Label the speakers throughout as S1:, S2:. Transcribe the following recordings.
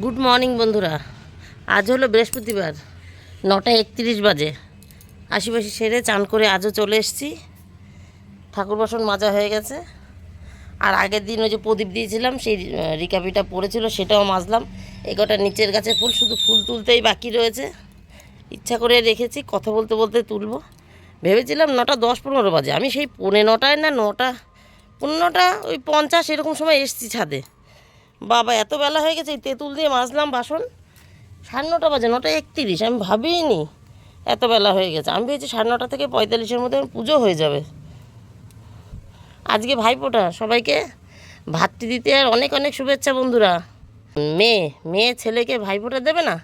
S1: Good morning বন্ধুরা। আজ হলো বৃহস্পতিবার, নটা একত্রিশ বাজে। আশিপাশি সেরে চান করে আজও চলে এসেছি। ঠাকুর বাসন মাজা হয়ে গেছে। আর আগের দিন ওই যে প্রদীপ দিয়েছিলাম, সেই রিকাপিটা পড়েছিল, সেটাও মাজলাম। এই কটা নিচের গাছের ফুল, শুধু ফুল তুলতেই বাকি রয়েছে। ইচ্ছা করে রেখেছি, কথা বলতে বলতে তুলব। ভেবেছিলাম নটা দশ পনেরো বাজে। আমি সেই পৌনে নটায় না, নটা পনেরোটা ওই পঞ্চাশ এরকম সময় এসছি ছাদে। বাবা, এত বেলা হয়ে গেছে তেঁতুল দিয়ে মাজলাম বাসন। সাড়ে নটা বাজে, নটা একত্রিশ, আমি ভাবিনি এত বেলা হয়ে গেছে। আমি ভেবেছি সাড়ে নটা থেকে পঁয়তাল্লিশের মধ্যে পুজো হয়ে যাবে। আজকে ভাইফোঁটা সবাইকে দিতে আর অনেক অনেক শুভেচ্ছা বন্ধুরা। মেয়ে মেয়ে ছেলেকে ভাইফোঁটা দেবে না?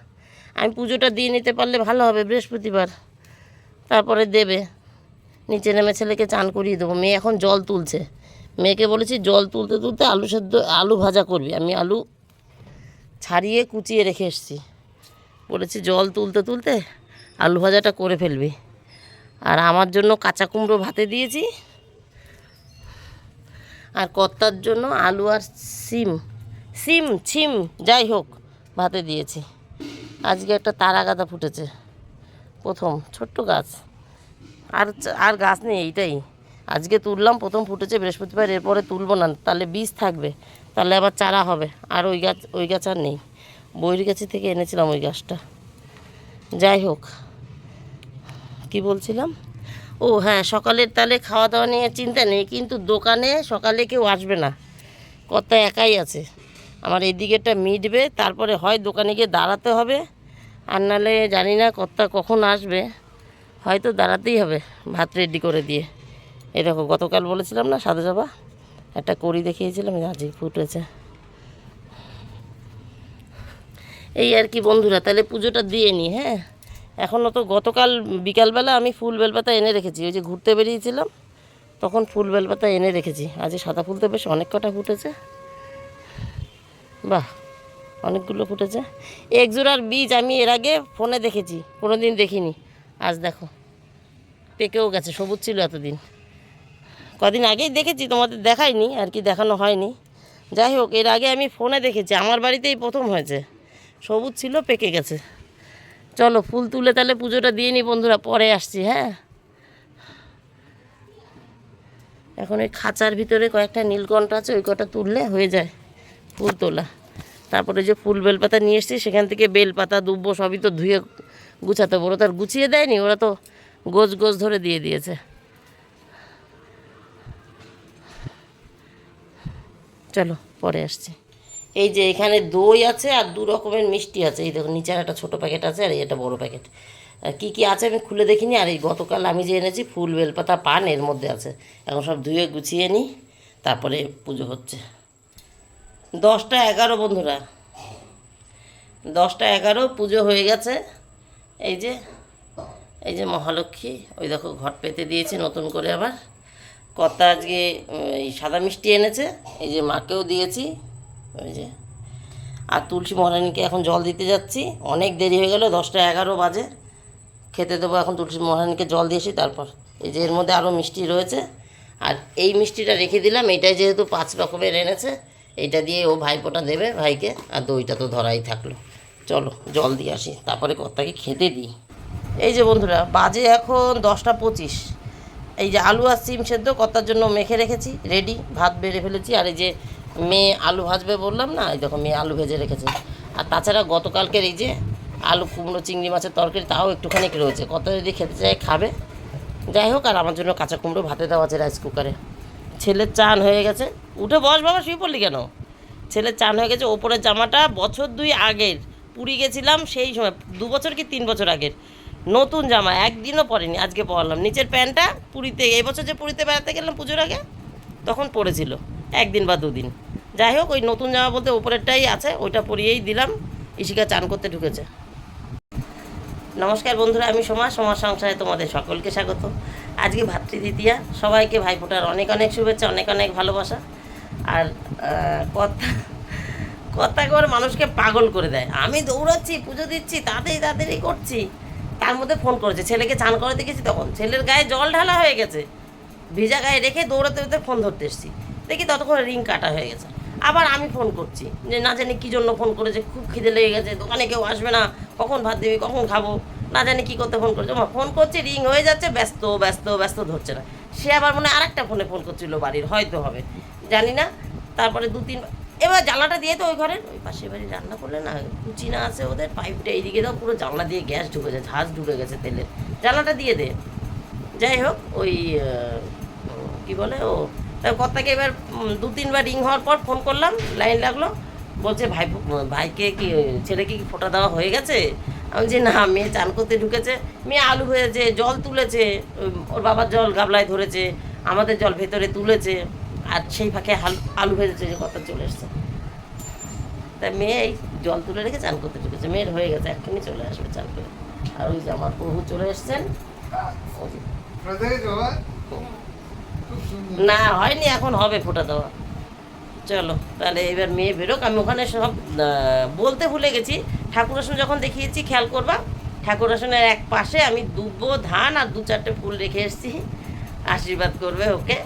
S1: আমি পুজোটা দিয়ে নিতে পারলে ভালো হবে, বৃহস্পতিবার। তারপরে দেবে। নিচে নেমে ছেলেকে চান করিয়ে দেবো। মেয়ে এখন জল তুলছে। মেয়েকে বলেছি, জল তুলতে তুলতে আলু সেদ্ধ, আলু ভাজা করবি। আমি আলু ছাড়িয়ে কুচিয়ে রেখে এসেছি। বলেছি, জল তুলতে তুলতে আলু ভাজাটা করে ফেলবি। আর আমার জন্য কাঁচা কুমড়ো ভাতে দিয়েছি। আর কর্তার জন্য আলু আর সিম সিম, ছিম, যাই হোক, ভাতে দিয়েছি। আজকে একটা তারা গাঁদা ফুটেছে। প্রথম, ছোট্ট গাছ। আর আর গাছ নেই, এইটাই। আজকে তুললাম, প্রথম ফুটেছে, বৃহস্পতিবার এরপরে তুলবো না, তাহলে বীজ থাকবে, তাহলে আবার চারা হবে, আর ওই গাছ ওই গাছ আর নেই। বইয়ের গাছে থেকে এনেছিলাম ওই গাছটা। যাই হোক, কি বলছিলাম? ও হ্যাঁ সকালের তাহলে খাওয়া দাওয়া নিয়ে চিন্তা নেই, কিন্তু দোকানে সকালে কেউ আসবে না কর্তা একাই আছে। আমার এই দিকেরটা মিটবে, তারপরে হয় দোকানে গিয়ে দাঁড়াতে হবে, আর নাহলে জানি না কর্তা কখন আসবে, হয়তো দাঁড়াতেই হবে, ভাত রেডি করে দিয়ে। এরকম গতকাল বলেছিলাম না সাদা চাপা একটা করি দেখিয়েছিলাম আজই ফুটেছে। এই আর কি বন্ধুরা, তাহলে পুজোটা দিয়ে নি হ্যাঁ? এখনও তো গতকাল বিকালবেলা আমি ফুল বেলপাতা এনে রেখেছি, ওই যে ঘুরতে বেরিয়েছিলাম, তখন ফুল বেলপাতা এনে রেখেছি। আজ সাদা ফুল তো বেশ অনেক কটা ফুটেছে। বাহ, অনেকগুলো ফুটেছে। এক জোড়ার বীজ আমি এর আগে ফোনে দেখেছি কোনো দিন দেখিনি। আজ দেখো, পেকেও গেছে, সবুজ ছিল এতদিন। কদিন আগেই দেখেছি, তোমাদের দেখাইনি আর কি দেখানো হয়নি। যাই হোক, এর আগে আমি ফোনে দেখেছি, আমার বাড়িতেই প্রথম হয়েছে। সবুজ ছিল, পেকে গেছে। চলো, ফুল তুলে তাহলে পুজোটা দিয়ে নি বন্ধুরা, পরে আসছি হ্যাঁ? এখন ওই খাঁচার ভিতরে কয়েকটা নীলকণ্ঠ আছে, ওই কটা তুললে হয়ে যায় ফুল তোলা। তারপরে যে ফুল বেলপাতা নিয়ে এসেছি, সেখান থেকে বেলপাতা, দুব্ব সবই তো ধুয়ে গুছাতে বড় তার গুছিয়ে দেয়নি, ওরা তো গোজ গোছ ধরে দিয়ে দিয়েছে। চলো, পরে আসছি। এই যে এখানে দই আছে আর দু রকমের মিষ্টি আছে। এই দেখো, নিচের একটা ছোটো প্যাকেট আছে আর একটা বড়ো প্যাকেট আর কী কী আছে আমি খুলে দেখিনি আর এই গতকাল আমি যে এনেছি, ফুল বেলপাতা পান এর মধ্যে আছে। এখন সব ধুয়ে গুছিয়ে নিই, তারপরে পুজো হচ্ছে। দশটা এগারো বন্ধুরা। দশটা এগারো, পুজো হয়ে গেছে। এই যে এই যে মহালক্ষ্মী, ওই দেখো ঘট পেতে দিয়েছি নতুন করে আবার। কর্তা আজকে এই সাদা মিষ্টি এনেছে, এই যে মাকেও দিয়েছি, ওই যে। আর তুলসী মহারানীকে এখন জল দিতে যাচ্ছি, অনেক দেরি হয়ে গেল, দশটা এগারো বাজে। খেতে দেবো এখন তুলসী মহারানীকে জল দিয়েছি তারপর এই যে এর মধ্যে আরও মিষ্টি রয়েছে। আর এই মিষ্টিটা রেখে দিলাম, এটাই যেহেতু পাঁচ রকমের এনেছে, এইটা দিয়ে ও ভাইপোটা দেবে, ভাইকে, আর দইটা তো ধরাই থাকল। চলো, জল দিয়ে আসি, তারপরে কর্তাকে খেতে দিই। এই যে বন্ধুরা, বাজে এখন দশটা পঁচিশ। এই যে আলু আর সিম সেদ্ধ, কর্তার জন্য মেখে রেখেছি রেডি ভাত বেড়ে ফেলেছি। আর এই যে মেয়ে আলু ভাজবে বললাম না, এই দেখো মেয়ে আলু ভেজে রেখেছে। আর তাছাড়া গতকালকের এই যে আলু, কুমড়ো, চিংড়ি মাছের তরকারি, তাও একটুখানি রয়েছে। কত যদি খেতে চায়, খাবে। যাই হোক, আর আমার জন্য কাঁচা কুমড়ো ভাতে দেওয়া আছে রাইস কুকারে ছেলের চান হয়ে গেছে। উঠে বস বাবা, শুয়ে পড়লি কেন? ছেলের চান হয়ে গেছে, ওপরের জামাটা বছর দুই আগের। পুরী গেছিলাম সেই সময়, দু বছর কি তিন বছর আগের? নতুন জামা, একদিনও পরেনি, আজকে পরলাম। নিচের প্যান্টটা পুরীতে, এই বছর যে পুরীতে বেড়াতে গেলাম পুজোর আগে, তখন পরেছিল, একদিন বা দুদিন। যাই হোক, ওই নতুন জামা বলতে ওপরেরটাই আছে, ওইটা পরিয়েই দিলাম ইশিকা চান করতে ঢুকেছে। নমস্কার বন্ধুরা, আমি সমাজ সমাজ সংসারে তোমাদের সকলকে স্বাগত। আজকে ভাতৃদ্বিতীয়া, সবাইকে ভাইফোঁটার অনেক অনেক শুভেচ্ছা, অনেক অনেক ভালোবাসা। আর কথা কথা করে মানুষকে পাগল করে দেয়। আমি দৌড়াচ্ছি, পুজো দিচ্ছি, তাড়াতাড়ি তাড়াতাড়ি করছি। তার মধ্যে ফোন করেছে। ছেলেকে চান করে দেখেছি তখন। ছেলের গায়ে জল ঢালা হয়ে গেছে। ভিজা গায়ে রেখে দৌড়াতে দৌড়াতে ফোন ধরতে এসেছি। দেখি ততক্ষণ রিং কাটা হয়ে গেছে। আবার আমি ফোন করছি। যে না জানি কী জন্য ফোন করেছে, খুব খিদে লেগে গেছে, দোকানে কেউ আসবে না, কখন ভাত দিবি, কখন খাব, না জানি কী করতে ফোন করছে। ফোন করছে রিং হয়ে যাচ্ছে, ব্যস্ত ব্যস্ত ব্যস্ত ধরছে না। সে আবার মনে আরেকটা ফোনে ফোন করছিল বাড়ির, হয়তো হবে। জানি না, তারপরে দু তিন এবার জানলাটা দিয়ে তো ওই ঘরের ওই পাশের বাড়ি রান্না করলে না কুচিনা আছে ওদের, পাইপটা এইদিকে দাও, পুরো জানলা দিয়ে গ্যাস ঢুকে ঢুকেছে ঝাঁজ ঢুকে গেছে তেলের জানলাটা দিয়ে দে। যাই হোক, ওই কি বলে ও কর্তাকে এবার দু তিনবার রিং হওয়ার পর ফোন করলাম, লাইন লাগল, বলছে ভাই, ভাইকে কি, ছেলেকে কি ফোটা দেওয়া হয়ে গেছে? আমি যে না, মেয়ে চান করতে ঢুকেছে। মেয়ে আলু হয়েছে, জল তুলেছে ওর বাবার জল গাবলায় ধরেছে, আমাদের জল ভেতরে তুলেছে। আর সেই ফাঁকে আলু ভেজেছে যে কথা চলে এসছে। তা মেয়ে এই জল তুলে রেখে চান করতে ঢুকেছে মেয়ের হয়ে গেছে, এক্ষুনি চলে আসবে চান করে। আর ওই যে আমার প্রভু চলে এসছেন। না, হয়নি, এখন হবে ফোটা দেওয়া। চলো, তাহলে এবার মেয়ে বেরোক। আমি ওখানে সব বলতে ভুলে গেছি। ঠাকুর আসন যখন দেখিয়েছি, খেয়াল করবা ঠাকুর আসনের এক পাশে আমি দুব্বো ধান আর দু চারটে ফুল রেখে এসেছি। আশীর্বাদ করবে ওকে।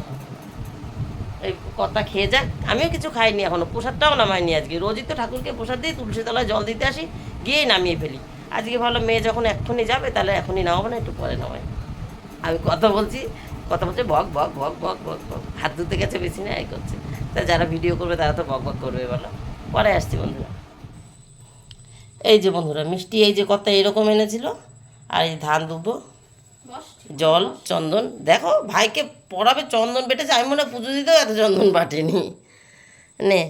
S1: কথা খেয়ে যাক। আমিও কিছু খাইনি এখনও, প্রসাদটাও নামাইনি আজকে। রোজই তো ঠাকুরকে প্রসাদ দিই, তুলসী তলায় জল দিতে আসি, গিয়েই নামিয়ে ফেলি। আজকে ভালো মেয়ে যখন এক্ষুনি যাবে, তাহলে এখনই নামাবো, না একটু পরে নামাই। আমি কথা বলছি, কথা বলছে, বক বক বক বক বক বক। হাত ধুতে গেছে বেশি না, এই করছে। তা যারা ভিডিও করবে, তারা তো বক বক করবে, বলো। পরে আসছি বন্ধুরা। এই যে বন্ধুরা, মিষ্টি, এই যে কথা এরকম এনেছিল, আর এই ধান দুব্বো জল, চন্দন। দেখো, ভাইকে পড়াবে চন্দন বেটেছে, আমি মনে হয় পুজো দিতেও এত চন্দন বাটেনি। নে।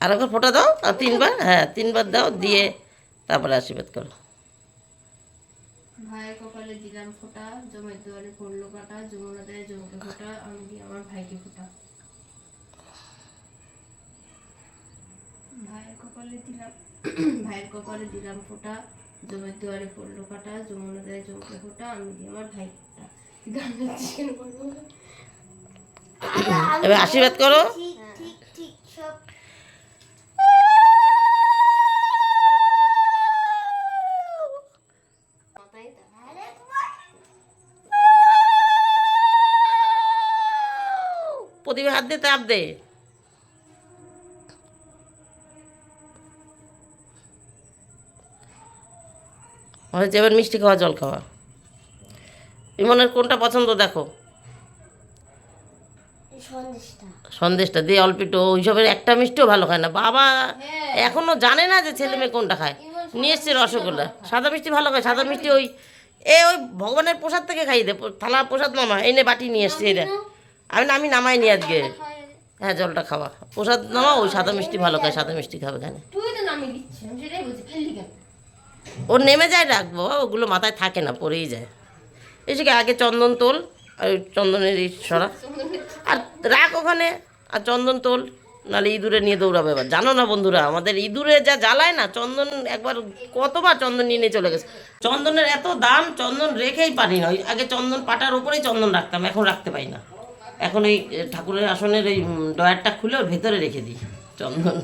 S1: আর একবার ফোটা দাও, আর তিনবার হ্যাঁ তিনবার দাও, দিয়ে তারপরে আশীর্বাদ করো।
S2: কপালে দিলাম ফোটা জমের দুয়ারে পড়ল কাটা যমুনা দেয় জমকে ফোটা আমি দিই আমার ভাইকে ফোটা ভাইয়ের কপালে দিলাম ভাইয়ের কপালে দিলাম ফোটা জমের দুয়ারে পড়ল কাটা যমুনা দেয় জমকে ফোটা আমি দিই আমার ভাই ফোটা?
S1: এবার আশীর্বাদ করো
S2: ঠিক ঠিক সব
S1: হাত দে তাপ দে। হয়েছে এবার মিষ্টি খাওয়া জল খাওয়া। ইমনের কোনটা পছন্দ দেখো?
S2: সন্দেশটা।
S1: দিয়ে অল্প একটু। ওইসবের একটা মিষ্টিও ভালো খায় না। বাবা এখনও জানে না যে ছেলে মেয়ে কোনটা খায়। নিয়ে এসছে রসগোল্লা। সাদা মিষ্টি ভালো খায়। সাদা মিষ্টি ওই এ ওই ভগবানের প্রসাদ থেকে খাইয়ে দে। থালা প্রসাদ মামা এনে বাটি নিয়ে এসছে এটা আমি না আমি নামাইনি আজকে। হ্যাঁ জলটা খাওয়া। প্রসাদ নামা ওই সাদা মিষ্টি ভালো খায় সাদা মিষ্টি খাবে এখানে।
S2: কেন?
S1: ও নেমে যায় রাখব ওগুলো মাথায় থাকে না পড়েই যায়। এসে কি আগে চন্দন তোল আর ওই চন্দনের সরা। আর রাখ ওখানে আর চন্দন তোল নাহলে ইঁদুরে নিয়ে দৌড়াবে এবার। জানো না বন্ধুরা আমাদের ইঁদুরে যা জ্বালায় না চন্দন একবার কতবার চন্দন নিয়ে নিয়ে চলে গেছে। চন্দনের এত দাম চন্দন রেখেই পারি না ওই আগে চন্দন পাটার উপরেই চন্দন রাখতাম এখন রাখতে পারি না। এখন ওই এ, ঠাকুরের আসনের ওই উম, ডয়ারটা খুলে ওর ভেতরে রেখে দিই চন্দন।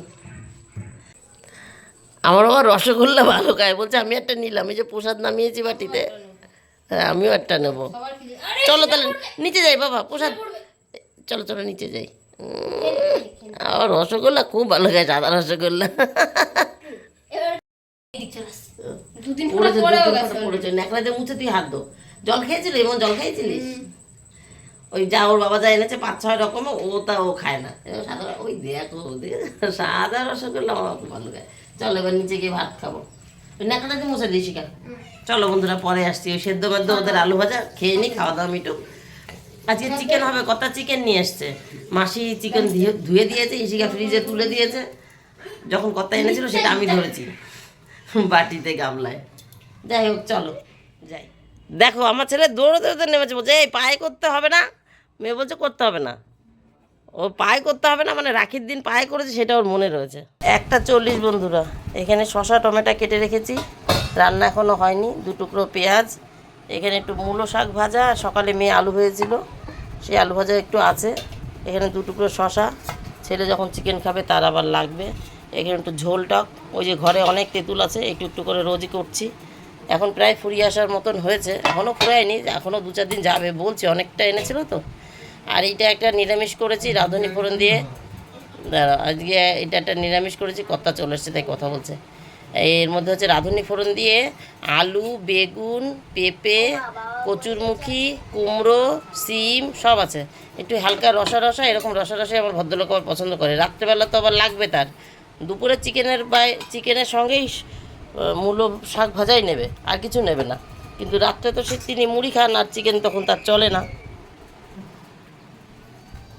S1: আমার বাবা রসগোল্লা ভালো খায়। বলছে আমি একটা নিলাম এই যে প্রসাদ নামিয়েছি বাটিতে। হ্যাঁ আমিও একটা নেব। চলো তাহলে নিচে যাই বাবা প্রসাদ। চলো চলো নিচে যাই। আমার রসগোল্লা খুব ভালো খায় সাদা রসগোল্লা।
S2: দুদিন
S1: পড়েছে পড়েছে। ন্যাকড়াতে মুছে তুই হাত দো জল খেয়েছিলি? এমন জল খাইছিলিস ওই যা ওর বাবা যা এনেছে পাঁচ ছয় রকম, ও তা ও খায় না। সাদা ওই দেখো সাদা রসগোল্লা আমার ভালো খায় চলো এবার নিচে গিয়ে ভাত খাব। ওই ন্যাকড়াতে মুছে দিয়েছি কেন? চলো বন্ধুরা, পরে আসছি। ওই সেদ্ধ মেদ্ধ ওদের আলু ভাজা, খেয়ে নি, খাওয়া দাওয়া মিটু আজকে চিকেন হবে কত চিকেন নিয়ে এসছে? মাসি চিকেন ধুয়ে দিয়েছে ইসিকা ফ্রিজে তুলে দিয়েছে। যখন কত্তা এনেছিল, সেটা আমি ধরেছি। বাটিতে গামলায়। যাই হোক, চলো। যাই। দেখো, আমার ছেলে দৌড়তে দৌড়তে নেমেছে। বলছে, এই, পায়ে করতে হবে না। মেয়ে বলছে, করতে হবে না। ও পায়ে করতে হবে না মানে রাখির দিন পায়ে করেছে, সেটা ওর মনে রয়েছে। একটা চল্লিশ বন্ধুরা, এখানে শশা টমেটো কেটে রেখেছি। রান্না এখনও হয়নি, দু টুকরো পেঁয়াজ, এখানে একটু মূলো শাক ভাজা, সকালে মেয়ে আলু ভেজেছিল সেই আলু ভাজা একটু আছে। এখানে দু টুকরো শশা ছেলে যখন চিকেন খাবে তার আবার লাগবে। এখানে একটু ঝোল টক, ওই যে ঘরে অনেক তেঁতুল আছে, একটু একটু করে রোজই করছি। এখন প্রায় ফুরিয়ে আসার মতন হয়েছে এখনও ফুরায়নি এখনও দু চার দিন যাবে, বলছি অনেকটা এনেছিল তো। আর এইটা একটা নিরামিষ করেছি, রাঁধুনি ফোড়ন দিয়ে। দাঁড়া আজকে এটা একটা নিরামিষ করেছি, কর্তা চলে এসছে, তাই কথা বলছে। এর মধ্যে হচ্ছে রাঁধুনি ফোড়ন দিয়ে আলু, বেগুন, পেঁপে, কচুরমুখী, কুমড়ো, সিম, সব আছে। একটু হালকা রসা রসা, এরকম রসা রসাই আমার ভদ্রলোক আবার পছন্দ করে। রাত্রেবেলা তো আবার লাগবে তার। দুপুরে চিকেনের বাই চিকেনের সঙ্গেই মূলো শাক ভাজাই নেবে, আর কিছু নেবে না। কিন্তু রাত্রে তো সে তিনি মুড়ি খান, আর চিকেন তখন তার চলে না।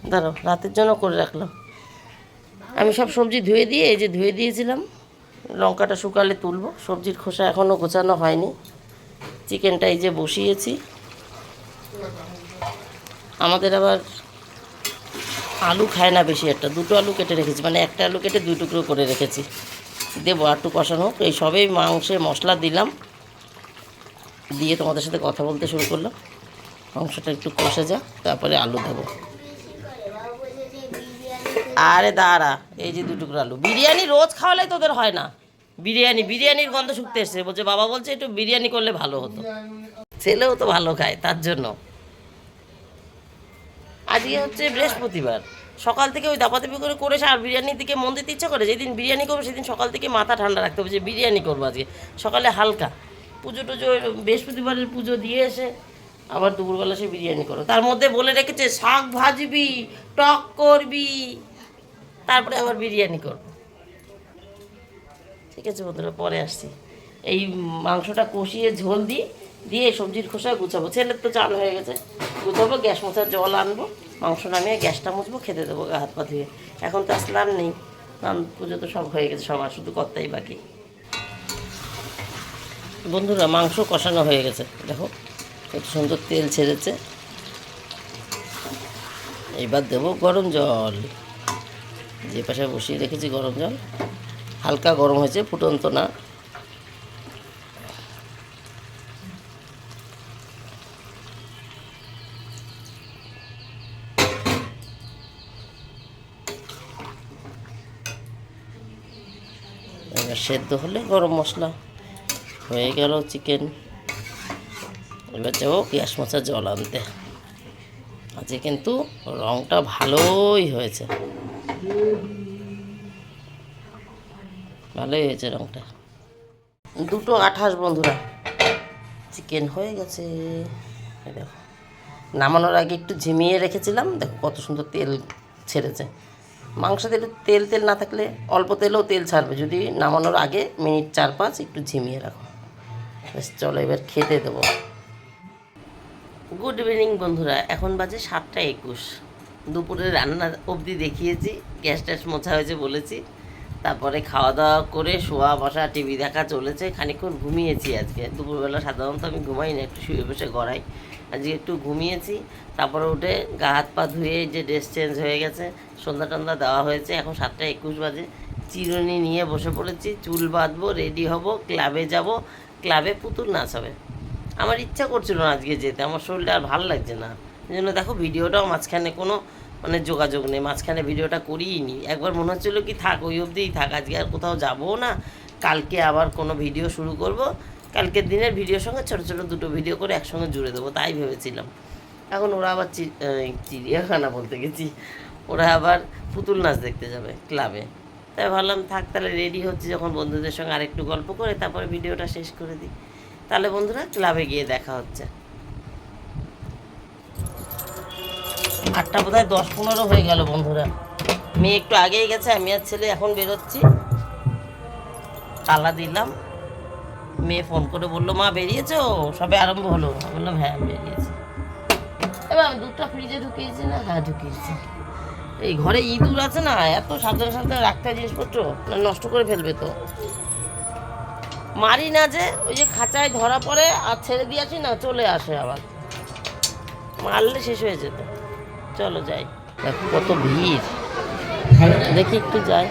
S1: দাঁড়াও, রাতের জন্য করে রাখলাম। আমি সব সবজি ধুয়ে দিয়ে, এই যে ধুয়ে দিয়েছিলাম, লঙ্কাটা শুকালে তুলবো। সবজির খোসা এখনও গোছানো হয়নি। চিকেনটা এই যে বসিয়েছি। আমাদের আবার আলু খায় না বেশি একটা। দুটো আলু কেটে রেখেছি মানে একটা আলু কেটে দুই টুকরো করে রেখেছি। দেবো একটু কষানো হোক। এই সবেই মাংসে মশলা দিলাম। দিয়ে তোমাদের সাথে কথা বলতে শুরু করলাম। মাংসটা একটু কষে যা তারপরে আলু দেবো। আরে দাঁড়া, এই যে দু টুকরো আলু। বিরিয়ানি রোজ খাওয়ালে তোদের হয় না। বিরিয়ানি, বিরিয়ানির গন্ধ শুকতে এসছে। বলছে, বাবা বলছে একটু বিরিয়ানি করলে ভালো হতো। ছেলেও তো ভালো খায়, তার জন্য। আজকে হচ্ছে বৃহস্পতিবার। সকাল থেকে ওই দাপাদাপি করে করেছে আর বিরিয়ানির দিকে মন দিতে ইচ্ছা করে, যেদিন বিরিয়ানি করব সেদিন সকাল থেকে মাথা ঠান্ডা রাখতে হবে যে বিরিয়ানি করব আজকে। সকালে হালকা। পুজো টুজো, বৃহস্পতিবারের পুজো দিয়ে এসে আবার দুপুরবেলা সে বিরিয়ানি করো। তার মধ্যে বলে রেখেছে, শাক ভাজবি, টক করবি। তারপরে আবার বিরিয়ানি করব। ঠিক আছে বন্ধুরা, পরে আসছি। এই মাংসটা কষিয়ে ঝোল দিই, দিয়ে সবজির খোসা গুছাবো। ছেলের তো চাল হয়ে গেছে, গুছাবো, গ্যাস মোছার জল আনব, মাংস নামিয়ে গ্যাসটা মুছবো, খেতে দেবো গা হাত পা ধুয়ে। এখন তো আসলাম নেই, স্নান পুজো তো সব হয়ে গেছে সবার, শুধু কর্তাই বাকি। বন্ধুরা, মাংস কষানো হয়ে গেছে, দেখো, কত সুন্দর তেল ছেড়েছে। এবার দেবো গরম জল। যে পাশে বসিয়ে রেখেছি গরম জল। হালকা গরম হয়েছে, ফুটন্ত না। এবার সেদ্ধ হলে গরম মশলা। হয়ে গেল চিকেন। এবার যাব পেঁয়াজ মোচা জল আনতে। আজকে কিন্তু রঙটা ভালোই হয়েছে। ভালোই হয়েছে রঙটা দুটো আঠাশ বন্ধুরা। চিকেন হয়ে গেছে। দেখো। নামানোর আগে একটু ঝিমিয়ে রেখেছিলাম। দেখো কত সুন্দর তেল ছেড়েছে। মাংসতে একটু তেল তেল না থাকলে অল্প তেলেও তেল ছাড়বে। যদি নামানোর আগে মিনিট চার পাঁচ একটু ঝিমিয়ে রাখো। চলো এবার খেতে দেবো। গুড ইভিনিং বন্ধুরা। এখন বাজে সাতটা একুশ। দুপুরে রান্না অবধি দেখিয়েছি, গ্যাস ট্যাস মোছা হয়েছে বলেছি। তারপরে খাওয়া দাওয়া করে শোয়া বসা টিভি দেখা চলেছে, খানিকক্ষণ ঘুমিয়েছি আজকে। দুপুরবেলা সাধারণত আমি ঘুমাই না, একটু শুয়ে বসে গড়াই। আজকে একটু ঘুমিয়েছি, তারপরে উঠে গা হাত পা ধুয়ে যে ড্রেস চেঞ্জ হয়ে গেছে, সন্ধ্যা টন্ধা দেওয়া হয়েছে, এখন সাতটা একুশ বাজে। চিরুনি নিয়ে বসে পড়েছি, চুল বাঁধবো রেডি হব ক্লাবে যাব। ক্লাবে পুতুল নাচ হবে। আমার ইচ্ছা করছিল না আজকে যেতে, আমার শরীরটা আর ভালো লাগছে না। এই জন্য দেখো ভিডিওটাও মাঝখানে কোনো মানে যোগাযোগ নেই, মাঝখানে ভিডিওটা করিই নি একবার মনে হচ্ছিল কি থাক, ওই অবধিই থাক, আজকে আর কোথাও যাব না। কালকে আবার কোনো ভিডিও শুরু করব। কালকের দিনের ভিডিওর সঙ্গে ছোটো ছোটো দুটো ভিডিও করে একসঙ্গে জুড়ে দেবো, তাই ভেবেছিলাম। এখন ওরা আবার চিড়িয়াখানা বলতে গেছি। ওরা আবার পুতুল নাচ দেখতে যাবে ক্লাবে। তাই ভাবলাম, থাক তাহলে রেডি হচ্ছে যখন বন্ধুদের সঙ্গে আরেকটু গল্প করে, তারপরে ভিডিওটা শেষ করে দিই। তাহলে বন্ধুরা, ক্লাবে গিয়ে দেখা হচ্ছে। আটটা বোধ হয় দশ পনেরো হয়ে গেল বন্ধুরা। মেয়ে একটু আগেই গেছে, আমি আর ছেলে এখন বেরোচ্ছি। তালা দিলাম। মেয়ে ফোন করে বলল, মা, বেরিয়েছো? সবে আরম্ভ হলো। বললাম হ্যাঁ বেরিয়েছি। এবার আমি দুধটা ফ্রিজে ঢুকিয়েছি না? হ্যাঁ ঢুকিয়েছি। এই ঘরে ইঁদুর আছে না? এত সাবধানে সাবধানে রাখতে জিনিসপত্র নষ্ট করে ফেলবে তো। মারি না যে, ওই যে খাঁচায় ধরা পড়ে আর ছেড়ে দিয়ে আসি না, চলে আসে আবার। মারলে শেষ হয়ে যেত। চলো যাই। দেখো কত ভিড়। দেখি একটু যাই।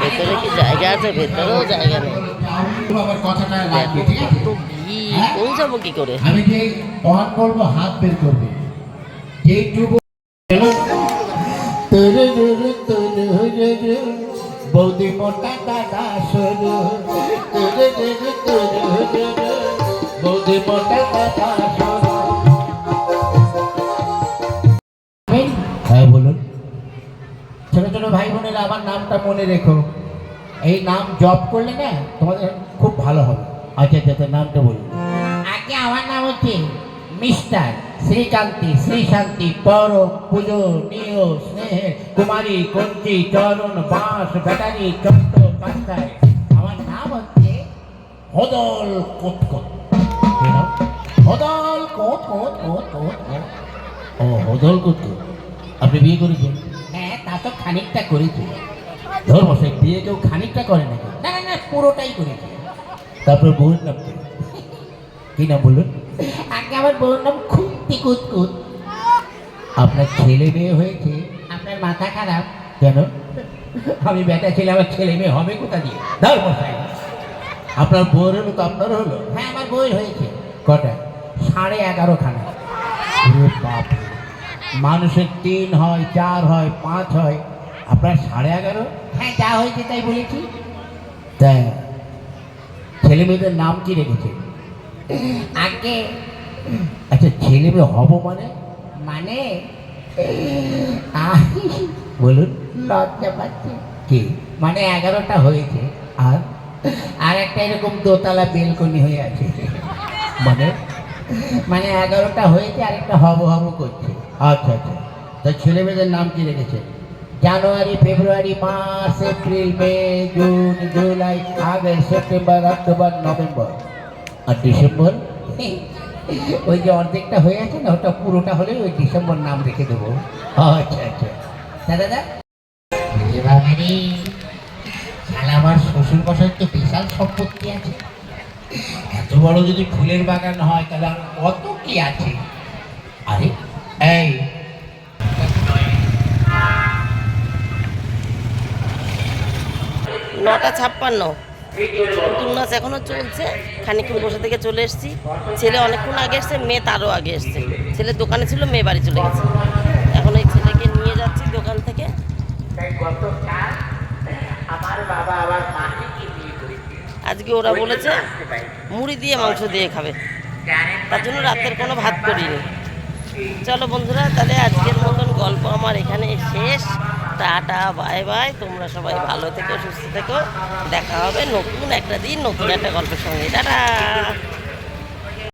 S1: ভেতরে কি জায়গা আছে? ভেতরেও জায়গা নেই। কত ভিড়। পৌঁছাবো কি করে?
S3: আমি অন বলব হাত বের করবে।
S4: বৌদি মোটা দাদা সরু বৌদি মোটা দাদা আমার মনে রেখো। এই নাম জব করলে না তোমাদের খুব ভালো হবে। আচ্ছা আচ্ছা আচ্ছা, নামটা বলুন আগে আমার নাম হচ্ছে মিস্টার। শ্রীকান্তি শ্রীশান্তি পরম পুজো নিয় স্নেহের কুমারী কঞ্চি চরণ বাঁশ ব্যাটারি চট্টোপাধ্যায় আমার নাম হচ্ছে হদল কোটকোট হদল কোট কোট কোট কোট কোট। ও হদল কোটকোট আপনি বিয়ে করেছেন? হ্যাঁ তা তো খানিকটা করেছি। ধর্ম সে বিয়ে কেউ খানিকটা করে নাকি? না না না পুরোটাই করেছে। তারপর বউয়ের নাম কি? নাম বলুন আগে আমার বউয়ের নাম খুঁতি কুতকুত। আপনার ছেলে মেয়ে হয়েছে। আপনার মাথা খারাপ। কেন? আমি বেটা ছেলে আমার ছেলে মেয়ে হবে কোথা দিয়ে? ধর্ম আপনার বউয়ের হলো তো আপনারও হলো? হ্যাঁ আমার বউয়ের হয়েছে। কটা? সাড়ে এগারো খানা বাপ। মানুষের তিন হয় চার হয় পাঁচ হয়। আপনার সাড়ে এগারো? হ্যাঁ যা হয়েছে তাই বলেছি। তা ছেলে মেয়েদের নাম কি রেখেছে? আগে আচ্ছা ছেলে মেয়ে হব মানে? মানে বলুন। লজ্জা পাচ্ছে। কি? মানে এগারোটা হয়েছে। আর? আর একটা এরকম দোতলা বেলকনি হয়ে আছে। মানে? মানে এগারোটা হয়েছে আর একটা হব হব করছে। আচ্ছা আচ্ছা। তা ছেলে মেয়েদের নাম কি রেখেছে? January, February, March, April, May, June, July, August, September, October, November আর ডিসেম্বর? ওই যে অর্ধেকটা হয়ে আছে না, ওটা পুরোটা হলে ওই ডিসেম্বর নাম রেখে দেবো। আচ্ছা আচ্ছা। দাদা আমার শ্বশুর মশাই তো বিশাল সম্পত্তি আছে। এত বড় যদি ফুলের বাগান হয়, তাহলে কত কি আছে? আরে, এই
S1: নটা ছাপ্পান্ন। নতুন নাচ এখনও চলছে। খানিকক্ষণ বসে থেকে চলে এসেছি। ছেলে অনেকক্ষণ আগে এসছে, মেয়ে তারও আগে এসছে। ছেলে দোকানে ছিল, মেয়ে বাড়ি চলে গেছে। এখন এই ছেলেকে নিয়ে যাচ্ছি দোকান থেকে। আজকে ওরা বলেছে, মুড়ি দিয়ে মাংস দিয়ে খাবে। তার জন্য রাতের কোনো ভাত করিনি। চলো বন্ধুরা, তাহলে আজকের মতন গল্প আমার এখানে শেষ। Tata, bye bye. তোমরা সবাই ভালো থেকো, সুস্থ থেকো। দেখা হবে নতুন একটা দিন, নতুন একটা গল্পের সঙ্গে। টাটা।